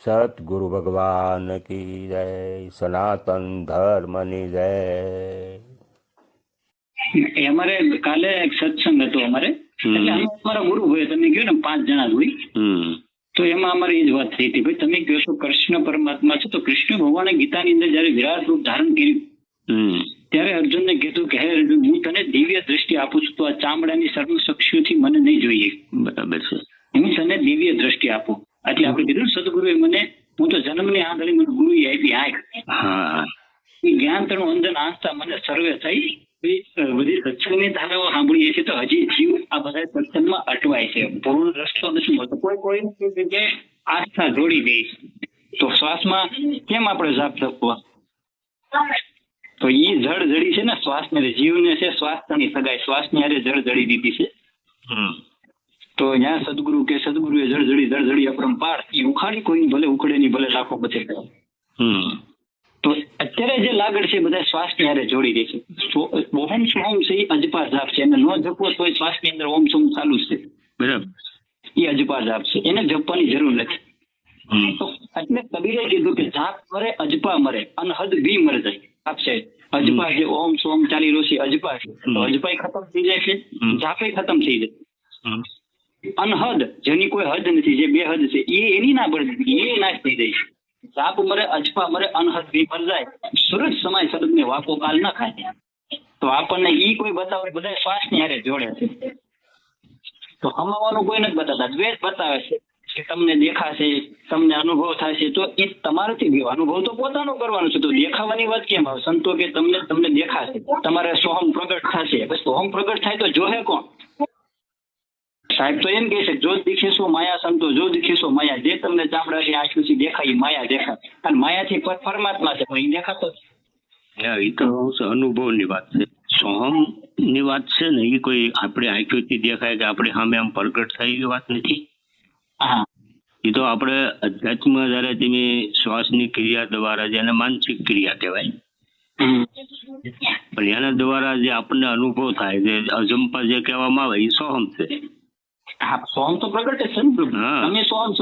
સતગુરુ ભગવાન કી જય સનાતન ધર્મની જય એ અમારે કાલે એક સત્સંગ હતો અમારે એટલે આમાં અમારા ગુરુ હોય તમે કહ્યું ને પાંચ જણા જ હોય હમ તો એમાં અમારે એ જ વાત થઈ હતી ભાઈ તમે કહો છો કૃષ્ણ પરમાત્મા છે તો કૃષ્ણ ભગવાને ગીતાની અંદર જયારે વિરાટ રૂપ ધારણ કર્યું આપું છું તો આ ચામડાની સર્વ મને નહીં જોઈએ. બરાબર છે. હું તને દિવ્ય દ્રષ્ટિ આપું. એટલે આપણે કીધું સદગુરુએ મને હું તો જન્મની આંધળી મને ગુરુએ આપી આંખ એ જ્ઞાન તણું અંજન આંસતા મને સર્વે થઈ. બધી સત્સંગની ધારાઓ સાંભળીએ છીએ તો હજી જીવ આ બધા સત્સંગમાં અટવાય છે. પૂર્ણ રસ્તો નથી મળતો. કોઈ કોઈ જગ્યાએ આસ્થા જોડી દે તો શ્વાસમાં કેમ આપણે જાપ થકવા તો એ જળજડી છે ને શ્વાસને જીવને છે શ્વાસની સગાઈ. શ્વાસની હારે જળ જડી દીધી છે. તો ત્યાં સદગુરુ કે સદગુરુએ જળજડી જળ અપરંપાર એ ઉખાડી કોઈ ભલે ઉખડે નહીં ભલે લાખો બચે તો અત્યારે જે લાગડ છે બધા શ્વાસની હારે જોડી દે છે. ઓમ સોમ છે એ અજપા જાપ છે. અને ન જપવો તો શ્વાસની અંદર ઓમ સોમ ચાલુ છે. બરાબર. એ અજપા જાપ છે. એને જપવાની જરૂર નથી. તો એટલે કબીરે કીધું કે જાપ મરે અજપા મરે અનહદ બી મર જાય. જાપ અજપા જે ઓમ સોમ ચાલી રહ્યો છે અજપા અજપાઈ ખતમ થઈ જાય છે જાપે ખતમ થઈ જાય. અનહદ જેની કોઈ હદ નથી જે બે હદ છે એ એની ના પડે એ નાશ થઈ જાય જાપ મરે અજપા મરે અનહદ બી જાય. સુરત સમય સદગ ને વાકો કાલ ના ખાય. તો આપણને ઈ કોઈ બતાવે બધા શ્વાસની હારે જોડે છે. તો હમાવાનું કોઈ નથી બતાવતા. દ્વેષ બતાવે છે. કે તમને દેખાશે, તમને અનુભવ થશે, તો એ તમારાથી ગયો. અનુભવ તો પોતાનો કરવાનો છે. તો દેખાવાની વાત કેમ આવે? સંતો કે તમને તમને દેખાશે. તમારે સોહમ પ્રગટ થશે. સોહમ પ્રગટ થાય તો જોહે કોણ? સાહેબ તો એમ કહે છે, જો દીખીશું માયા સંતો, જો દીખીશું માયા. જે તમને ચામડાથી આંખોથી દેખાય માયા દેખાય. અને માયાથી પરમાત્મા છે, પણ દેખાતો એ તો અનુભવ અનુભવની વાત છે. સોહમની વાત છે ને એ કોઈ આપણે આંખોથી દેખાય કે આપણે સામે આમ પ્રગટ થાય એવી વાત નથી. હા. એ તો આપણે અધ્યાત્મ જયારે તમે શ્વાસની ક્રિયા દ્વારા જેને માનસિક ક્રિયા કહેવાય. પણ એના દ્વારા જે આપણને અનુભવ થાય જે અજંપા જે કહેવામાં આવે એ સોહમ છે. સોહમ તો પ્રગટ છે તમે સોહમ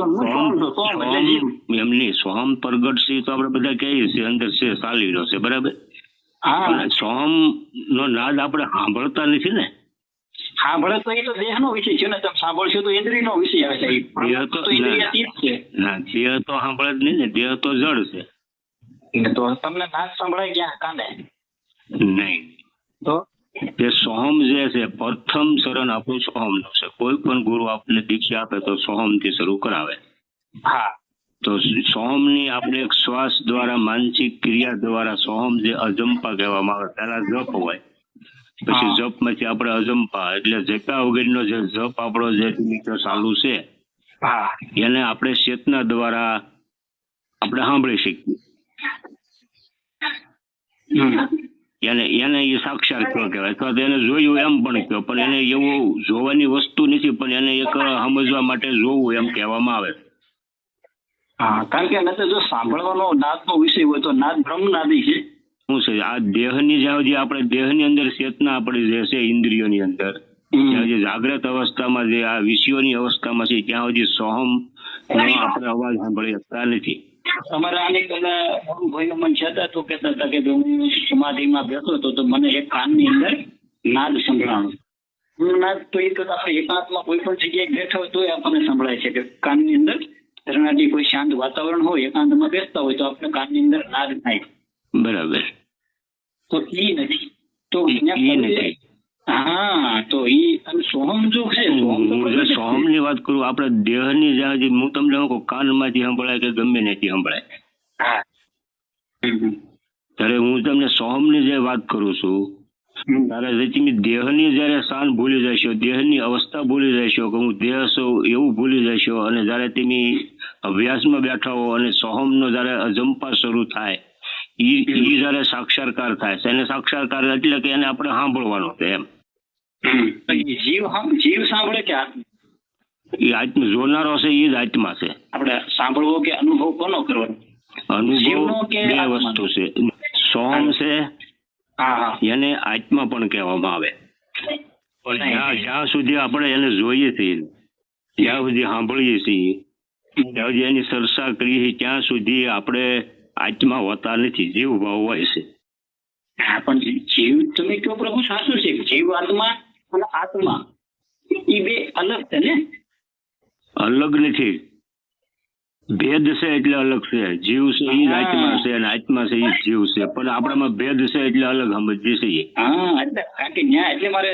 એમની સોહમ પ્રગટ છે તો આપણે બધા કહીએ છીએ અંદર છે ચાલી રહ્યો છે બરાબર? સોહમ નો નાદ આપણે સાંભળતા નથી ને? સાંભળે તો એ તો દેહનો વિષય છે ને તમે સાંભળશો તો ઇન્દ્રિયનો વિષય આવે છે. દેહ તો- ઇન્દ્રિય છે. ના દેહ તો સાંભળે જ નહીં ને દેહ તો જળ છે. તો તમને નાચ સંભળાય ક્યાં? કાંદે નહીં. તો? તે સોહમ જે છે પ્રથમ ચરણ આપણું સોહમનું છે. કોઈ પણ ગુરુ આપણને દીક્ષા આપે તો સોહમથી શરૂ કરાવે. હા. તો સોહમની આપણે શ્વાસ દ્વારા માનસિક ક્રિયા દ્વારા સોહમ જે અજંપા કહેવામાં આવે પહેલા જપ હોય. પછી જપમાંથી આપણે અજંપા એટલે જપ્યા વગરનો જે જપ આપણો જે ચાલુ છે એને આપણે ચેતના દ્વારા આપણે સાંભળી શકીએ. એને એને એ સાક્ષાત કયો કહેવાય. અથવા તો એને જોયું એમ પણ કયો પણ એને એવું જોવાની વસ્તુ નથી પણ એને એક સમજવા માટે જોવું એમ કહેવામાં આવે. હા કારણ કે જો સાંભળવાનો નાદનો વિષય હોય તો નાદ બ્રહ્મનાદી છે. શું છે? આ દેહની જ્યાં સુધી આપણે દેહની અંદર ચેતના આપણી જે છે ઇન્દ્રિયોની અંદર. ત્યાં જે જાગ્રત અવસ્થામાં જે આ વિષયોની અવસ્થામાં છે ત્યાં સુધી સોહમ આપણે અવાજ સાંભળી શકતા નથી. અમારા આની પેલા મારું ભાઈનું મન છતાં તો કહેતા હતા કે હું સમાધિમાં બેઠો હતો તો મને એક કાનની અંદર નાદ સંભળાણો નાદ તો એ તો આપણે એકાંતમાં કોઈ પણ જગ્યાએ બેઠા હોય તોય આપણને સંભળાય છે કે કાનની અંદર ધરણાથી કોઈ શાંત વાતાવરણ હોય એકાંતમાં બેસતા હોય તો આપણે કાનની અંદર નાદ થાય. બરાબર. તો ઈ નથી. તો નથી. હા તો ઈ સોહમ જો છે સોહમની વાત કરું આપણે દેહની જ્યાં હું તમને કહું કાનમાંથી સંભળાય કે ગમે નથી સંભળાય. હા. ત્યારે હું તમને સોહમની જે વાત કરું છું. ત્યારે તમે દેહની જયારે સ્થાન ભૂલી જશો દેહની અવસ્થા ભૂલી જશો કે હું દેહ છું એવું ભૂલી જશો અને જયારે તમે અભ્યાસમાં બેઠા હો અને સોહમનો જ્યારે અજંપા શરૂ થાય ઈ ઈ જ્યારે સાક્ષાત્કાર થાય છે એને સાક્ષાત્કાર એટલે કે એને આપણે સાંભળવાનો છે એમ. જીવ જીવ સાંભળે કે આત્મા? એ આત્મ જોનારો છે એ જ આત્મા છે. આપણે સાંભળવો કે અનુભવ કોનો કરવાનો? અનુભવ કે બે વસ્તુ છે. સોમ છે એને આત્મા પણ કહેવામાં આવે. પણ જ્યાં જ્યાં સુધી આપણે એને જોઈએ છીએ જ્યાં સુધી સાંભળીએ છીએ ત્યાં સુધી એની સરસા કરીએ છીએ ત્યાં સુધી આપણે આત્મા હોતા નથી જીવ ભાવ હોય છે. હા પણ જીવ તમે કહો પ્રભુ સાચું છે જીવ આત્મા અને આત્મા એ બે અલગ છે ને? અલગ નથી. ભેદ છે એટલે અલગ છે. જીવ છે એ આત્મા છે અને આત્મા છે એ જીવ છે. પણ આપણામાં ભેદ છે એટલે અલગ સમજીએ છીએ. હા એટલે ન્યાય એટલે મારે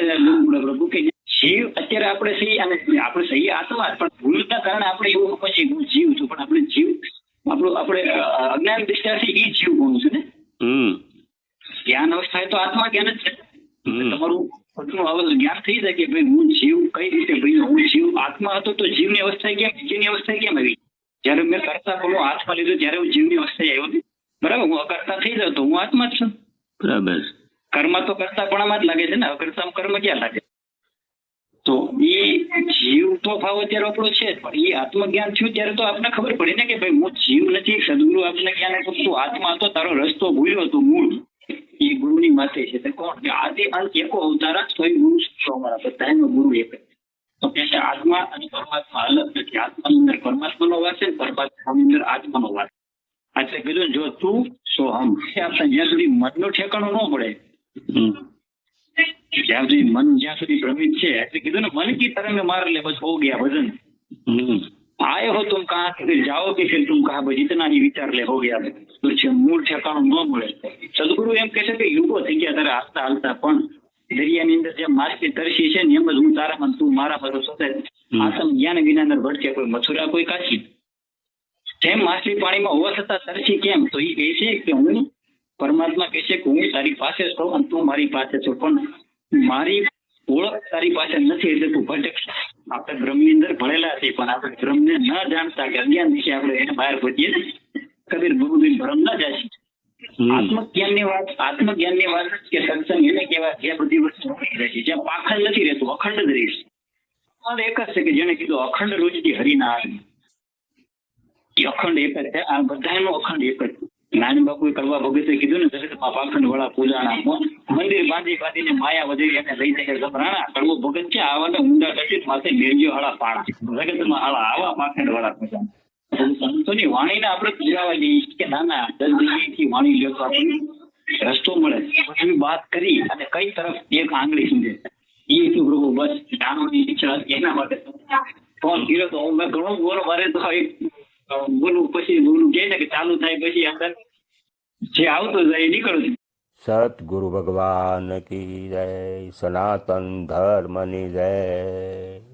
પ્રભુ કે જીવ અત્યારે આપણે સહી અને આપણે સહી આત્મા પણ ભૂલના કારણે આપણે એવું હું જીવ છું પણ આપણે જીવ અ, દિશાથી ઈ જીવ ગુણ છે ને? જ્ઞાન અવસ્થા તો આત્મા જ્ઞાન જ છે. તમારું પોતાનું હવે જ્ઞાન થઈ જાય કે ભાઈ હું જીવ કઈ રીતે ભાઈ હું જીવ આત્મા હતો તો જીવની અવસ્થા કેમ જીવની અવસ્થા કેમ આવી? જયારે મેં કરતા પેલો હાથમાં લીધો ત્યારે હું જીવની અવસ્થા આવ્યો ને? બરાબર હું અકર્તા થઈ જાઉં તો હું આત્મા જ છું. બરાબર. કર્મ તો કરતાપણામાં જ લાગે છે ને? અકર્તા કર્મ ક્યાં લાગે? તો એ જીવ તો ભાવ અત્યારે આપણો છે પણ એ આત્મજ્ઞાન થયું ત્યારે તો આપણને ખબર પડી ને કે ભાઈ હું જીવ નથી, સદગુરુ આપણને જ્ઞાન આપ્યું, તું આત્મા તો તારો રસ્તો ભૂલ્યો હતો મૂળ. એ ગુરુની માથે છે. કોણ? આદિ અંત એકો અવતાર જ થોડી ગુરુ છો અમારા બધાનો ગુરુ એક તો કે છે, આત્મા અને પરમાત્મા અલગ નથી આત્માની અંદર પરમાત્માનો વાસ છે, પરમાત્માની અંદર આત્માનો વાસ એટલે કીધું જો તું, સો હમ. આપણે જ્યાં સુધી મનનું ઠેકાણું ન હમ. જ્યાં સુધી મન જ્યાં સુધી ભ્રમિત છે એટલે કીધું ને મન કી તરંગ માર લે બસ હો ગયા ભજન હમ आए हो तुम कहाँ से फिर जाओगे फिर तुम कहा भाई जितना ही विचार ले हो गया તો છે મૂળ ઠેકાણું ન મળે સદગુરુ એમ કહે છે કે યુગો થઈ ગયા તારે હાલતા હાલતા પણ દરિયાની અંદર જે માછલી તરસી છે ને એમ જ હું તારામાં તું મારામાં તો સતત આત્મ જ્ઞાન વિના અંદર ભટકે કોઈ મથુરા કોઈ કાશી જેમ માછલી પાણીમાં હોવા છતાં તરસી કેમ તો એ કહે છે કે હું પરમાત્મા કહે છે કે હું તારી પાસે છું અને તું મારી પાસે છો પણ મારી ઓળખ તારી પાસે નથી એટલે તું ભટક આપણે બ્રહ્મની અંદર ભણેલા છીએ પણ આપણે બ્રહ્મને ન જાણતા કે અજ્ઞાન વિશે આપણે એને બહાર ભજીએ કબીર ગુરુદેવ ભ્રમ ન જાય. આત્મજ્ઞાનની વાત આત્મજ્ઞાનની વાત કે સત્સંગ એને કહેવાય જે બધી વસ્તુ રહે છે જ્યાં પાખંડ નથી રહેતું અખંડ જ રહેશે એક જ છે કે જેને કીધું અખંડ રુચિ હરિના આવે એ અખંડ એક જ છે આ બધાનો અખંડ એક જ નાની બાપુએ કરવા ભગતે કીધું ને જગતમાં પાખંડ વાળા પૂજાણા મ- મંદિર બાંધી બાંધીને માયા વધેરી એને લઈ જાય ગભરાણા કડવો ભગત છે આવાને ઊંડા ટચિત માથે મેળ્યો હાળા પાણા જગતમાં હાળા આવા પાખંડ વાળા પૂજા. સંતોની વાણીને આપણે પૂજાવા જઈએ કે ના ના થી વાણી લ્યો આપણને રસ્તો મળે. બધી વાત કરી અને કઈ તરફ એક આંગળી સમજે એ શું પ્રભુ, બસ જાણવાની ઈચ્છા એના માટે. ફોન કર્યો તો મેં ઘણું બોલો મારે તો અ, બોલવું પછી બોલું કે છે કે ચાલુ થાય પછી અંદર. જે આવતો જાય નીકળું છું સતગુરુ ભગવાન કી જય સનાતન ધર્મની જય.